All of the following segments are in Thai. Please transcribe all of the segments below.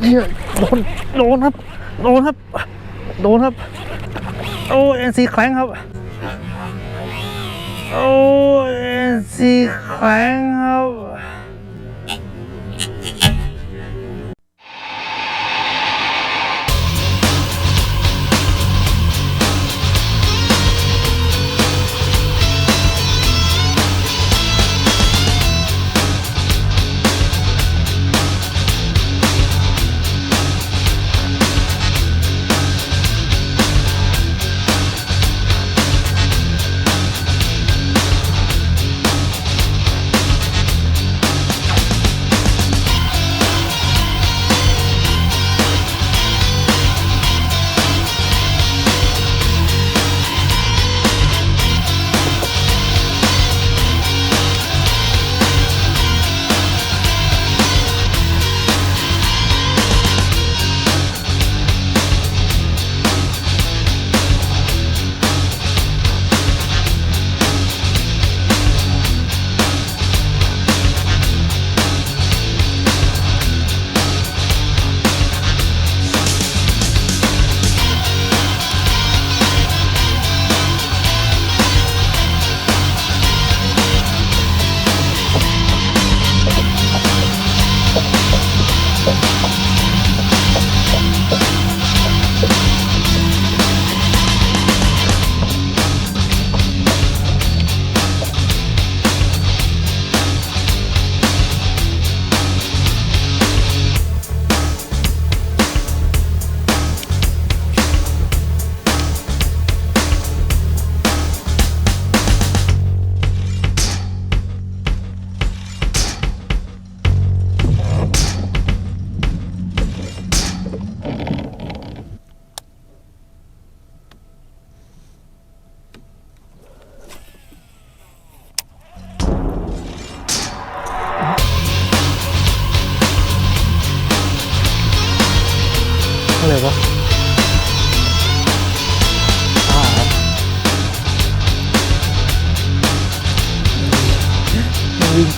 เนี่ยโดนโดนครับ โดนครับ โดนครับ โอ้เอ็นซีแข็งครับ โอ้เอ็นซีแข็งครับ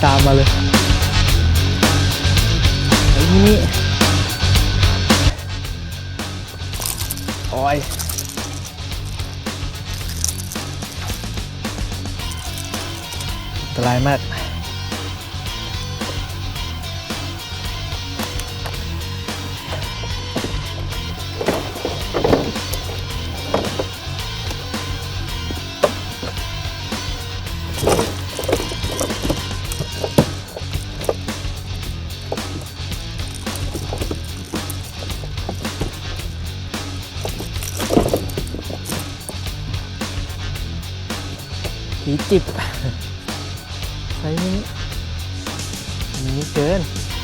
ตามมาเลยไอ้นี่โอ้ยอันตรายมาก กิน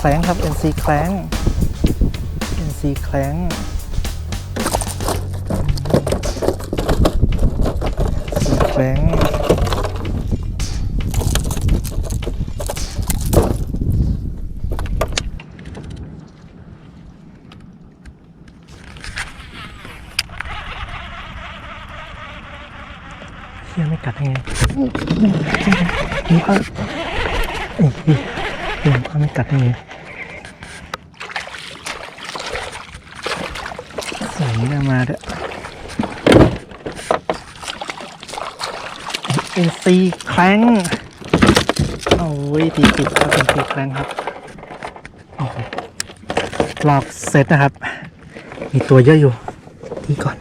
แคลงครับ NC แคลง NC แคลงแคลงเฮียไม่กัดยังไงนี่ก็ไอ้ เหี้ยเฮียก็ไม่กัดยังไงใส่หน้ามาด้วยเอ็นซีแคลงโอ้ยตีติดครับเอ็นซีแคลงครับโอ้โหลอกเสร็จนะครับ มีตัวเยอะอยู่ ที่ก่อน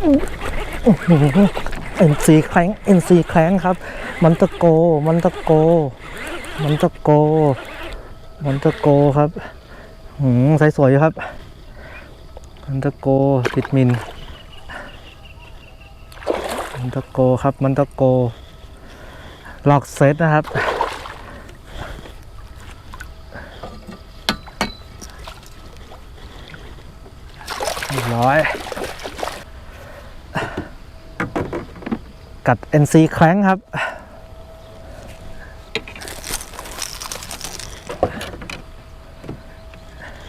เอ็นซีแคลงเอ็นซีแคลงครับ มันตะโก มันตะโก มันตะโก มันตะโกครับหืมใสสวยครับ มันตะโกติดมิน มันตะโกครับ มันตะโกลอกเซตนะครับ เรียบร้อย กัด NC แคลงครับ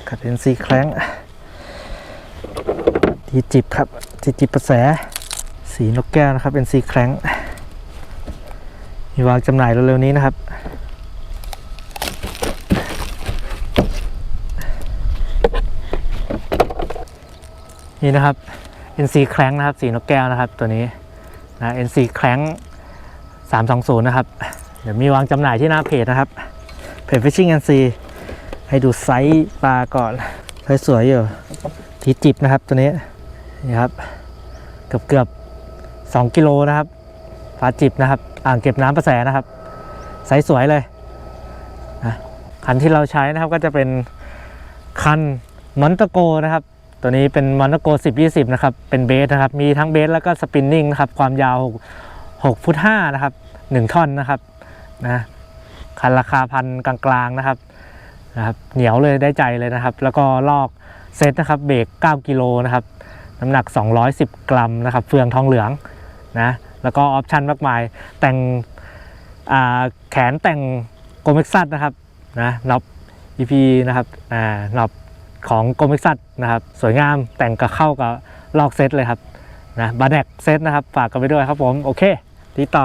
กัด NC แคลงทีจิบครับทีจิบประแส สีนกแก้วนะครับ NC แคลงมีวางจำหน่ายเร็วๆนี้นะครับนี่นะครับ NC แคลงนะครับ สีนกแก้วนะครับตัวนี้ นะ NC แคลง320 นะครับ เดี๋ยวมีวางจำหน่ายที่หน้าเพจนะครับ เพจ Fishing NC ให้ดูไซส์ปลาก่อนไซส์สวยอยู่ทีจิบนะครับตัวนี้นี่ครับ เกือบเกือบ2กิโลนะครับปลาจิบนะครับ อ่างเก็บน้ำประแสนะครับไซส์สวยเลยนะคันที่เราใช้นะครับก็จะเป็นคันมอนตโกนะครับ ตัวนี้เป็นมอนโก10 20 นะครับ เป็นเบสนะครับ มีทั้งเบสแล้วก็สปินนิ่งนะครับ ความยาว6 6ฟุต5นะครับ 1 ท่อนนะครับนะคันราคาพันกลางๆนะครับนะครับ เหนียวเลยได้ใจเลยนะครับ แล้วก็ลอกเซตนะครับ เบรก 9 กิโลนะครับ น้ำหนัก 210 กรัมนะครับ เฟืองทองเหลืองนะ แล้วก็ออปชันมากมาย แต่งแขนแต่งโกเม็กซัสนะครับนะน็อป EP นะครับอ่าน็อป ของโกมิกซัตนะครับสวยงามแต่งกับเข้ากับลอกเซตเลยครับนะบาแนกเซตนะครับฝากกันไปด้วยครับผมโอเคติดต่อ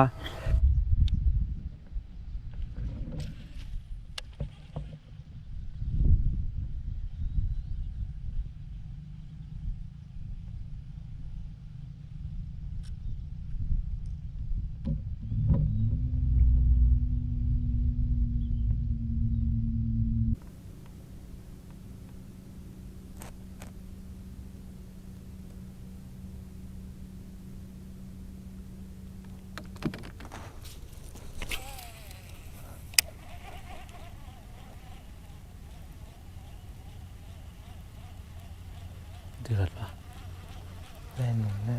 เดือดปะแน่นอนแน่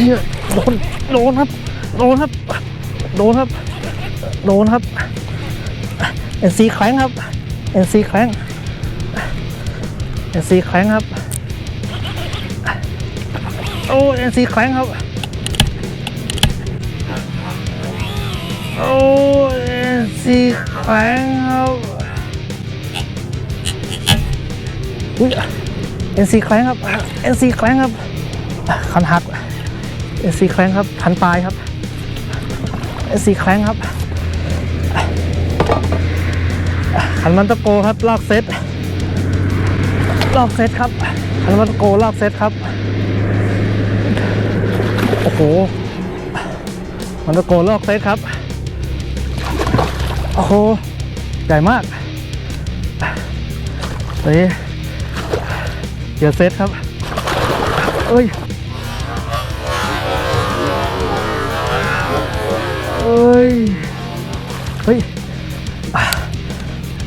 เนี่ยโดนโดนครับ โดนครับ โดนครับ โดนครับ NC แคลงครับ NC แคลง NC แคลงครับโอ้ NC แคลงครับโอ้ NC แคลงครับอุ้ย NC แคลงครับ NC แคลงครับคันหัก NC แคลงครับพันปลายครับ NC แคลงครับคันมันตะโกครับลอกเซตลอกเซตครับคันมันตะโกลอกเซตครับโอ้โหมันตะโกลอกเซตครับโอ้โหใหญ่มากนี่เดี๋ยวเซตครับเอ้ย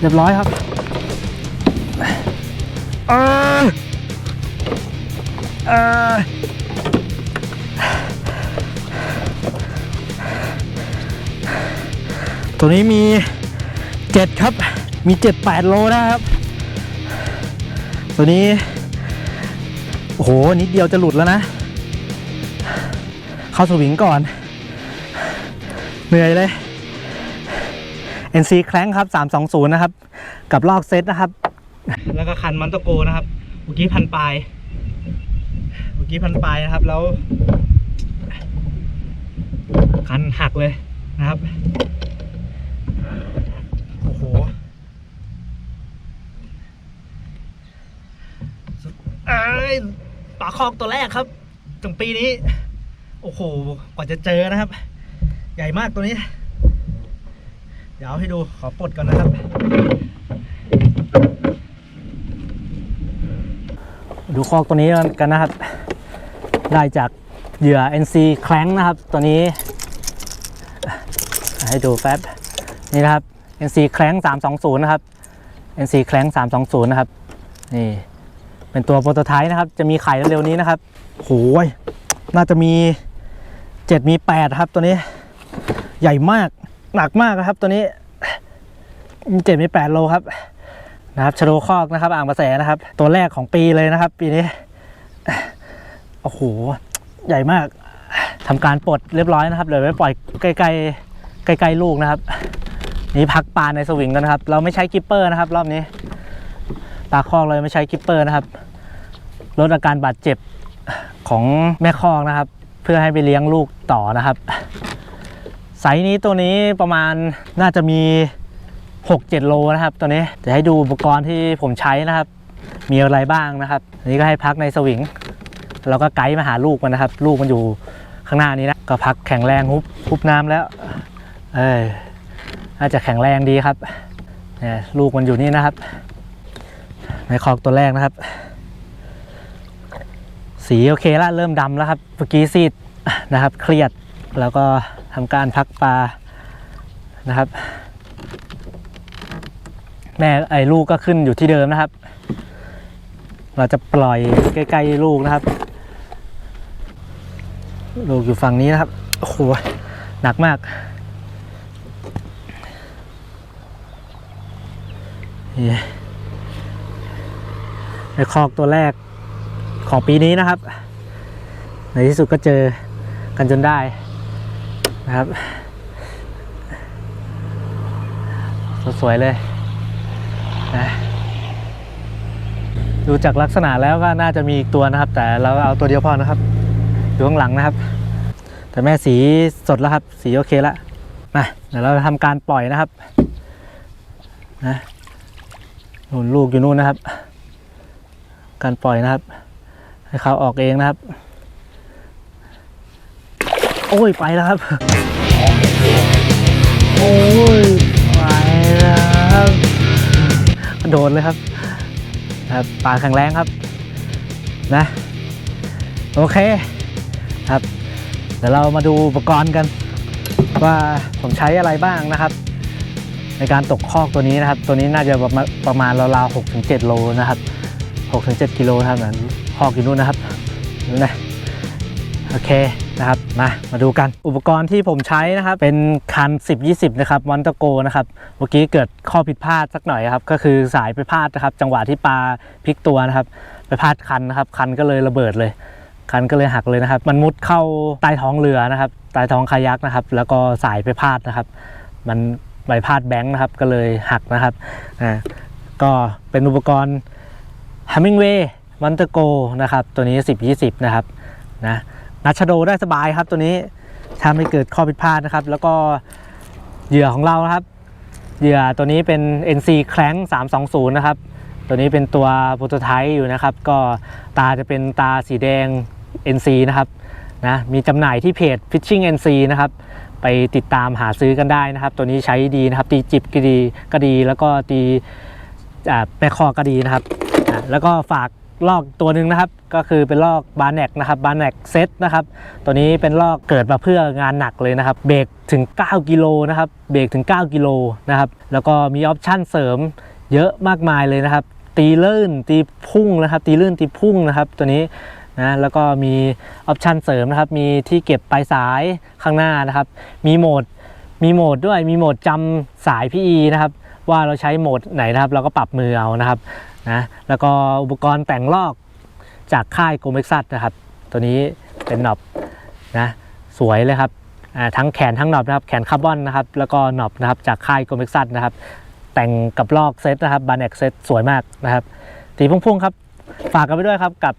เรียบร้อยครับเออเออตัวนี้มีเจ็ดครับ มีเจ็ดแปดโลนะครับ ตัวนี้ โอ้โห นิดเดียวจะหลุดแล้วนะ เข้าสวิงก่อน เหนื่อยเลย NC แคลงครับ 320 นะครับ กับลอกเซตนะครับ แล้วก็คันมันตโกนะครับเมื่อกี้พันปลายเมื่อกี้พันปลายนะครับ แล้ว คันหักเลยนะครับ โอ้โหเอ้ปลาคอกตัวแรกครับถึงปีนี้ โอ้โห กว่าจะเจอนะครับ ใหญ่มากตัวนี้ ดี๋ยวให้ดูขอปลดก่อนนะครับ ดูคอกตัวนี้กันนะครับ ได้จากเหยื่อ NC แคลงนะครับ ตัวนี้ ให้ดูแป๊บนี่นะครับ NC แคลง320 นะครับ NC แคลง320 นะครับ นี่ เป็นตัวโปรโตไทป์นะครับ จะมีไข่เร็วๆนี้นะครับโหยน่าจะมี 7 มี 8 ครับตัวนี้ ใหญ่มาก หนักมากครับตัวนี้มี7มี8โลครับนะครับชะโดคอกนะครับ อ่างประแสนะครับ ตัวแรกของปีเลยนะครับ ปีนี้โอ้โหใหญ่มากทำการปลดเรียบร้อยนะครับเดี๋ยวไปปล่อยใกล้ๆใกล้ๆลูกนะครับ นี่พักปลาในสวิงกันนะครับ เราไม่ใช้กิปเปอร์นะครับ รอบนี้ปลาคอกเลยไม่ใช้กิปเปอร์นะครับลดอาการบาดเจ็บของแม่คอกนะครับ เพื่อให้ไปเลี้ยงลูกต่อนะครับ ไซส์นี้ตัวนี้ประมาณน่าจะมี 6-7 โลนะครับตัวนี้จะให้ดูอุปกรณ์ที่ผมใช้นะครับ มีอะไรบ้างนะครับอันนี้ก็ให้พักในสวิงแล้วก็ไกด์มาหาลูกมันนะครับ ลูกมันอยู่ข้างหน้านี้นะก็พักแข็งแรงฮุบฮุบน้ำแล้วเอ้ยน่าจะแข็งแรงดีครับเนี่ยลูกมันอยู่นี่นะครับ ในคอกตัวแรกนะครับ สีโอเคละเริ่มดำแล้วครับเมื่อกี้ซีดนะครับ เครียด แล้วก็ทำการพักปลานะครับ แม่ไอ้ลูกก็ขึ้นอยู่ที่เดิมนะครับ เราจะปล่อยใกล้ๆลูกนะครับ ลูกอยู่ฝั่งนี้นะครับโอ้โหหนักมากนี่ในคอกตัวแรกของปีนี้นะครับ ในที่สุดก็เจอกันจนได้ นะครับ สวยๆเลยนะดูจากลักษณะแล้วก็น่าจะมีอีกตัวนะครับ แต่เราเอาตัวเดียวพอนะครับอยู่ข้างหลังนะครับ แต่แม่สีสดแล้วครับ สีโอเคแล้วมาเดี๋ยวเราทำการปล่อยนะครับนะนู่นลูกอยู่นู่นนะครับ การปล่อยนะครับ ให้เขาออกเองนะครับ โอ้ยไปแล้วครับ โอ้ยไปแล้วครับโดดเลยครับครับปลาแข็งแรงครับ นะ โอเคครับ เดี๋ยวเรามาดูอุปกรณ์กัน ว่าผมใช้อะไรบ้างนะครับ ในการตกคอกตัวนี้นะครับ ตัวนี้น่าจะประมาณประมาณราวๆ6ถึง7โลนะครับ6ถึง7กิโลครับนั่นคอกอยู่นู่นนะครับนู่นนะโอเค นะครับมามาดูกันอุปกรณ์ที่ผมใช้นะครับ เป็นคัน 10 20 นะครับมอนตโกนะครับเมื่อกี้เกิดข้อผิดพลาดสักหน่อยครับก็คือสายไปพลาดนะครับจังหวะที่ปลาพลิกตัวนะครับ ไปพลาดคันนะครับคันก็เลยระเบิดเลย คันก็เลยหักเลยนะครับ มันมุดเข้าใต้ท้องเรือนะครับใต้ท้องคายักนะครับ แล้วก็สายไปพลาดนะครับ มันใบพลาดแบงค์นะครับก็เลยหักนะครับอ่าก็เป็นอุปกรณ์ Hemingway มันเตโกนะครับตัวนี้ 10 20 นะครับนะ นัชโดได้สบายครับตัวนี้ถ้าไม่เกิดข้อผิดพลาดนะครับ แล้วก็เหยื่อของเราครับเหยื่อตัวนี้เป็น NC Crank 320 นะครับ ตัวนี้เป็นตัวโปรโตไทป์อยู่นะครับ ก็ตาจะเป็นตาสีแดง NC นะครับนะมีจำหน่ายที่เพจ Fishing NC นะครับ ไปติดตามหาซื้อกันได้นะครับ ตัวนี้ใช้ดีนะครับ ตีจิบก็ดีก็ดี แล้วก็ตีแม่คอก็ดีนะครับ แล้วก็ฝาก ลอกตัวหนึ่งนะครับ ก็คือเป็นลอกบาร์เน็กนะครับบาร์เน็กเซตนะครับตัวนี้เป็นลอกเกิดมาเพื่องานหนักเลยนะครับ เบรกถึง 9 กิโลนะครับเบรกถึง 9 กิโลนะครับแล้วก็มีออปชั่นเสริมเยอะมากมายเลยนะครับ ตีลื่นตีพุ่งนะครับ ตีลื่นตีพุ่งนะครับ ตัวนี้นะแล้วก็มีออปชันเสริมนะครับ มีที่เก็บปลายสายข้างหน้านะครับ มีโหมดมีโหมดด้วยมีโหมดจำสาย PE นะครับ ว่าเราใช้โหมดไหนนะครับ เราก็ปรับมือเอานะครับ นะแล้วก็อุปกรณ์แต่งลอกจากค่ายโกเม็กซัสนะครับ ตัวนี้เป็นหนอบนะสวยเลยครับทั้งแขนทั้งหนอบนะครับแขนคาร์บอนนะครับแล้วก็หนอบนะครับจากค่ายโกเม็กซัสนะครับแต่งกับลอกเซตนะครับบาร์เน็กเซตสวยมากนะครับตีพุ่งๆครับฝากกันไปด้วยครับกับ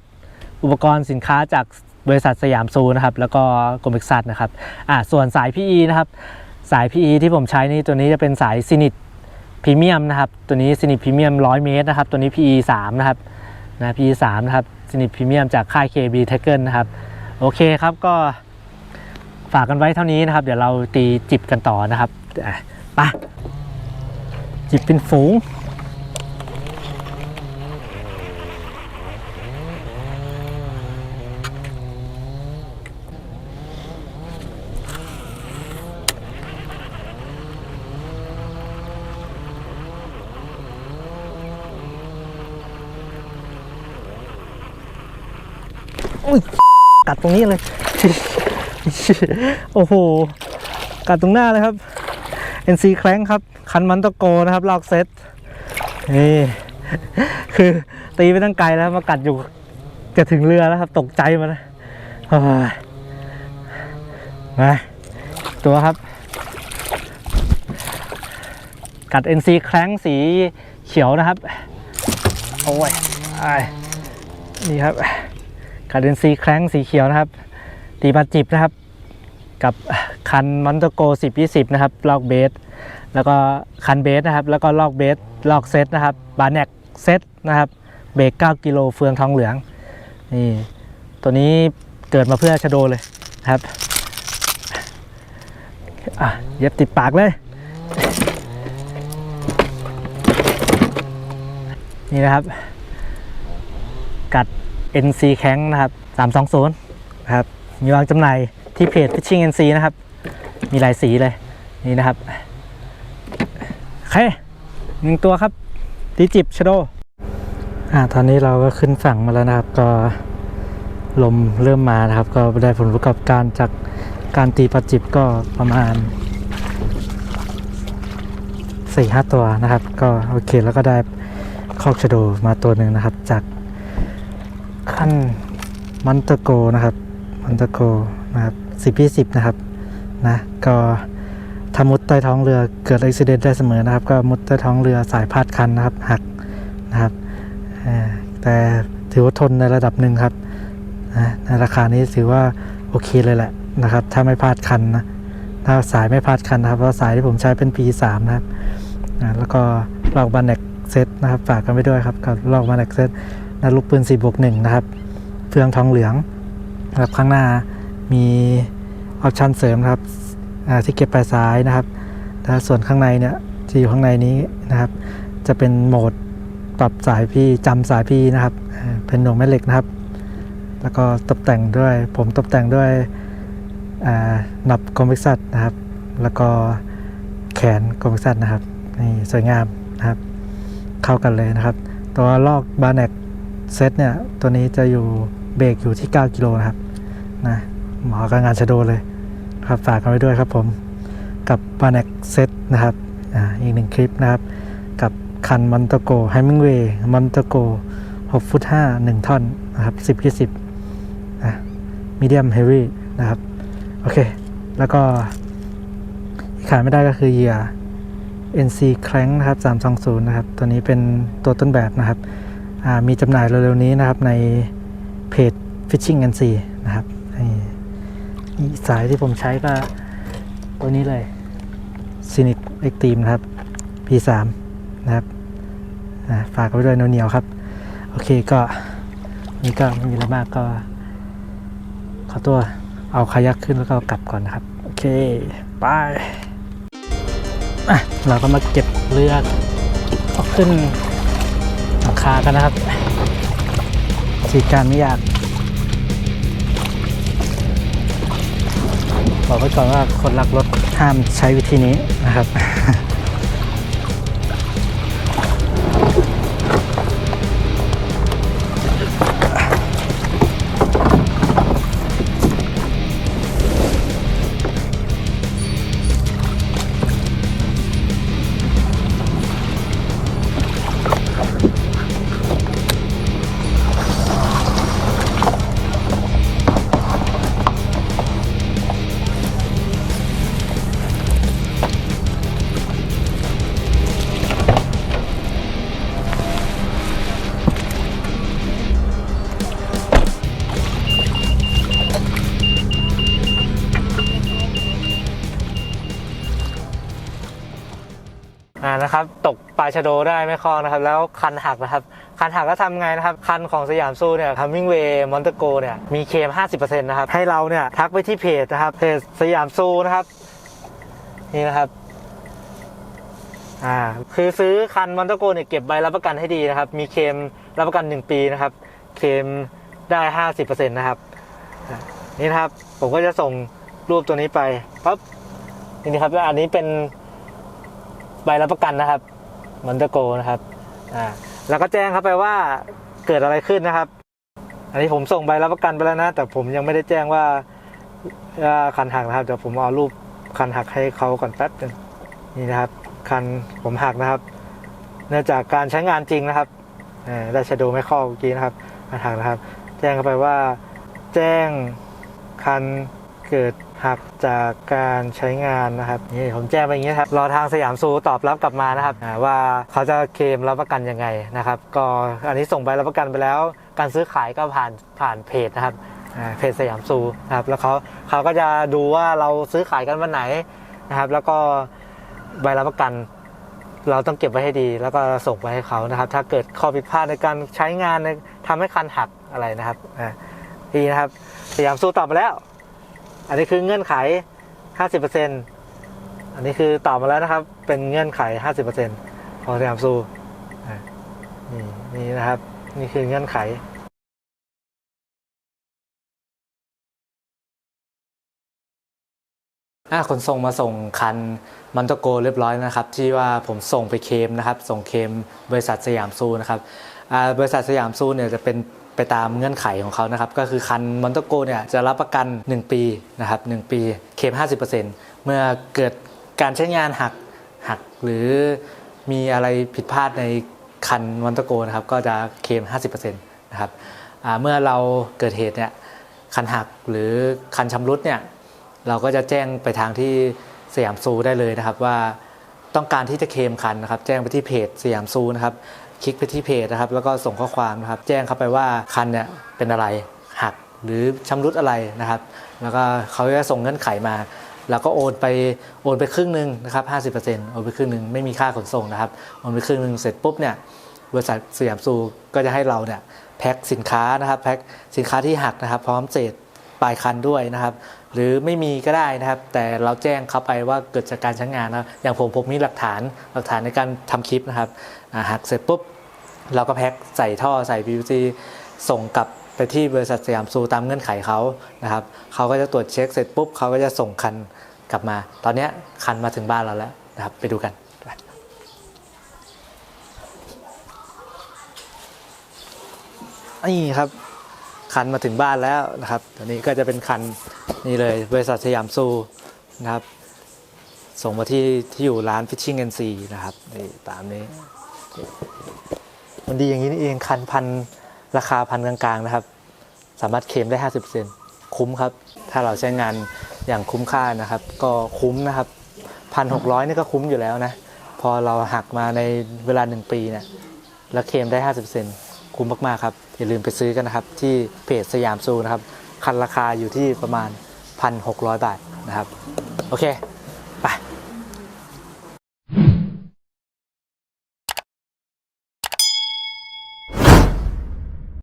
อุปกรณ์สินค้าจากบริษัทสยามซูนะครับแล้วก็โกเม็กซัสนะครับอ่าส่วนสาย PE นะครับสาย PE ที่ผมใช้นี่ตัวนี้จะเป็นสายซินิต พรีเมียมนะครับ ตัวนี้ซินิตพรีเมียม100เมตรนะครับ ตัวนี้ PE 3นะครับนะ PE 3นะครับซินิตพรีเมียมจากค่าย KB t a g e r นะครับ โอเคครับก็ฝากกันไว้เท่านี้นะครับ เดี๋ยวเราตีจิบกันต่อนะครับไปจิบเป็นฝูง อุ้ย กัดตรงนี้เลย โอ้โห กัดตรงหน้าเลยครับ NC แคร้งครับ คันมันตะโกนะครับลอกเซตนี่คือตีไปตั้งไกลแล้วมากัดอยู่จะถึงเรือแล้วครับ ตกใจมานะโอ้ยมาตัวครับ กัด NC แคร้งสีเขียวนะครับ โอ้ยนี่ครับ กัด NC แคร้งสีเขียวนะครับ ตีปลาจิบนะครับ กับคันมอนโตโก10 20 นะครับ ลอกเบส แล้วก็คันเบสนะครับ แล้วก็ลอกเบส ลอกเซตนะครับ บาร์เน็กเซตนะครับ เบรก 9 กิโลเฟืองทองเหลือง นี่ ตัวนี้เกิดมาเพื่อชะโดเลยครับเย็บติดปากเลย นี่นะครับ กัด NC แข้งนะครับ 320นะครับ มีวางจำหน่ายที่เพจ Fishing NC นะครับ มีหลายสีเลย นี่นะครับโอเคหนึ่งตัวครับตีจิบชโดอ่าตอนนี้เราก็ขึ้นฝั่งมาแล้วนะครับ ก็ลมเริ่มมานะครับ ก็ได้ผลประกอบการจากการตีปลาจิบก็ประมาณสี่ห้าตัวนะครับ ก็โอเคแล้วก็ได้คอกชโดมาตัวหนึ่งนะครับ จาก ขั้นมันเตโกนะครับมันเตโกนะครับสิบยี่สิบนะครับนะก็ถ้ามุดใต้ท้องเรือเกิดอุบิเหตุได้เสมอนะครับ ก็มุดใต้ท้องเรือสายพาดคันนะครับหักนะครับแต่ถือว่าทนในระดับหนึ่งครับนะในราคานี้ถือว่าโอเคเลยแหละนะครับ ถ้าไม่พลาดคันนะถ้าสายไม่พลาดคันนะครับเพราะสายที่ผมใช้เป็น P3 นะครับนะแล้วก็ลอกบันเน็กเซตนะครับฝากกันไปด้วยครับกับลอกบันเน็กเซต นะลูกปืน4บวก1นะครับเฟืองทองเหลืองนะครับข้างหน้ามีออปชันเสริมนะครับอ่าที่เก็บปลายซ้ายนะครับแล้วส่วนข้างในเนี่ยที่อยู่ข้างในนี้นะครับ จะเป็นโหมดปรับสายพี่จำสายพี่นะครับเป็นหน่วงแม่เหล็กนะครับ แล้วก็ตกแต่งด้วยผมตกแต่งด้วยอ่าหนับคอมพิวซัตนะครับ แล้วก็แขนคอมพิวซัตนะครับนี่สวยงามนะครับ เข้ากันเลยนะครับ ตัวลอกบาร์เน็ก เซตเนี่ย ตัวนี้จะอยู่เบรกอยู่ที่ 9 กิโลนะครับนะหมอกับงานชะโดเลยครับฝากกันไว้ด้วยครับผมกับ b a n e x Set นะครับอ่าอีกหนึ่งคลิปนะครับ กับคันมอนตโกไฮมิงเวย์มอนตโก6ฟุต5 1ท่อนนะครับ10ที่10อะมีเดียมเฮฟวี่นะครับ โอเค แล้วก็ที่ขาดไม่ได้ก็คือเหยื่อ NC Crank นะครับ 320 นะครับ ตัวนี้เป็นตัวต้นแบบนะครับ มีจำหน่ายเร็วๆนี้นะครับในเพจ Fishing NC นะครับสายที่ผมใช้ก็ตัวนี้เลย Cynic Extreme นะครับ P3 นะครับฝากไว้ด้วยเหนียวๆครับ โอเคก็นี่ก็ไม่มีอะไรมากก็ ขอตัวเอาคายักขึ้นแล้วก็กลับก่อนนะครับ โอเคไปเราก็มาเก็บเรือเอาขึ้น หลังคากันนะครับฉีดการไม่ยาก บอกไว้ก่อนว่าคนรักรถห้ามใช้วิธีนี้นะครับ นะครับ ตกปลาชะโดได้ไม่คล้องนะครับ แล้วคันหักนะครับ คันหักก็ทำไงนะครับ คันของสยามซูเนี่ยคัมมิ่งเวย์มอนเตโกเนี่ยมีเคม 50%นะครับ ให้เราเนี่ยทักไปที่เพจนะครับ เพจสยามซูนะครับนี่นะครับอ่าคือซื้อคันมอนเตโกเนี่ยเก็บใบรับประกันให้ดีนะครับ มีเคมรับประกัน 1 ปีนะครับ เคมได้ 50%นะครับนี่นะครับ ผมก็จะส่งรูปตัวนี้ไปปั๊บนี่นะครับอันนี้เป็น ใบรับประกันนะครับมอนเตโกนะครับอ่าแล้วก็แจ้งเข้าไปว่าเกิดอะไรขึ้นนะครับ อันนี้ผมส่งใบรับประกันไปแล้วนะ แต่ผมยังไม่ได้แจ้งว่าคันหักนะครับเดี๋ยวผมเอารูปคันหักให้เขาก่อนแป๊บนึงนี่นะครับ คันผมหักนะครับ เนื่องจากการใช้งานจริงนะครับได้ชะโดไม่ข้อเมื่อกี้นะครับคันหักนะครับ แจ้งเข้าไปว่า แจ้งคันเกิด หักจากการใช้งานนะครับนี่ผมแจ้งไปอย่างนี้ครับรอทางสยามซูตอบรับกลับมานะครับว่าเขาจะเคลมรับประกันยังไงนะครับ ก็อันนี้ส่งใบรับประกันไปแล้ว การซื้อขายก็ผ่านผ่านเพจนะครับเพจสยามซูนะครับแล้วเขาเขาก็จะดูว่าเราซื้อขายกันวันไหนนะครับ แล้วก็ใบรับประกัน เราต้องเก็บไว้ให้ดี แล้วก็ส่งไปให้เขานะครับ ถ้าเกิดข้อผิดพลาดในการใช้งานในทำให้คันหักอะไรนะครับอ่าดีนะครับสยามซูตอบมาแล้ว อันนี้คือเงื่อนไข 50%อันนี้คือตอบมาแล้วนะครับ เป็นเงื่อนไข 50%ของสยามซูนี่นี่นะครับ นี่คือเงื่อนไขอะขนส่งมาส่งคันมันตโกเรียบร้อยนะครับ ที่ว่าผมส่งไปเคมนะครับ ส่งเคมบริษัทสยามซูนะครับบริษัทสยามซูเนี่ยจะเป็น ไปตามเงื่อนไขของเขานะครับ ก็คือคันมอนตโกเนี่ยจะรับประกัน 1 ปีนะครับ1ปีเคม50%เมื่อเกิดการใช้งานหักหักหรือมีอะไรผิดพลาดในคันมอนตโกนะครับก็จะเคม50%นะครับเมื่อเราเกิดเหตุเนี่ยคันหักหรือคันชำรุดเนี่ยเราก็จะแจ้งไปทางที่สยามซูได้เลยนะครับว่าต้องการที่จะเคมคันนะครับ แจ้งไปที่เพจสยามซูนะครับ คลิกไปที่เพจนะครับ แล้วก็ส่งข้อความนะครับ แจ้งเข้าไปว่าคันเนี่ยเป็นอะไรหักหรือชำรุดอะไรนะครับ แล้วก็เขาจะส่งเงื่อนไขมาเราก็โอนไปโอนไปครึ่งหนึ่งนะครับ50%โอนไปครึ่งหนึ่งไม่มีค่าขนส่งนะครับโอนไปครึ่งหนึ่งเสร็จปุ๊บเนี่ยบริษัทสยามซูก็จะให้เราเนี่ยแพ็คสินค้านะครับแพ็คสินค้าที่หักนะครับ พร้อมเศษปลายคันด้วยนะครับ หรือไม่มีก็ได้นะครับ แต่เราแจ้งเขาไปว่าเกิดจากการใช้งานนะอย่างผมผมมีหลักฐานหลักฐานในการทำคลิปนะครับหักเสร็จปุ๊บ เราก็แพ็คใส่ท่อใส่ PVC ส่งกลับไปที่บริษัทสยามซูตามเงื่อนไขเขานะครับเขาก็จะตรวจเช็คเสร็จปุ๊บเขาก็จะส่งคันกลับมา ตอนนี้คันมาถึงบ้านเราแล้วนะครับไปดูกันนี่ครับคันมาถึงบ้านแล้วนะครับตัวนี้ก็จะเป็นคันนี่เลยบริษัทสยามซูนะครับ ส่งมาที่ที่อยู่ร้าน Fishing NC นะครับนี่ตามนี้ มันดีอย่างนี้นี่เองคันพันราคาพันกลางๆนะครับ สามารถเคลมได้ 50%คุ้มครับ ถ้าเราใช้งานอย่างคุ้มค่านะครับ ก็คุ้มนะครับพันหกร้อยนี่ก็คุ้มอยู่แล้วนะ พอเราหักมาในเวลาหนึ่งปีเนี่ยแล้วเคลมได้ 50%คุ้มมากๆครับ อย่าลืมไปซื้อกันนะครับ ที่เพจสยามซูนะครับ คันราคาอยู่ที่ประมาณ 1,600 บาทนะครับ โอเค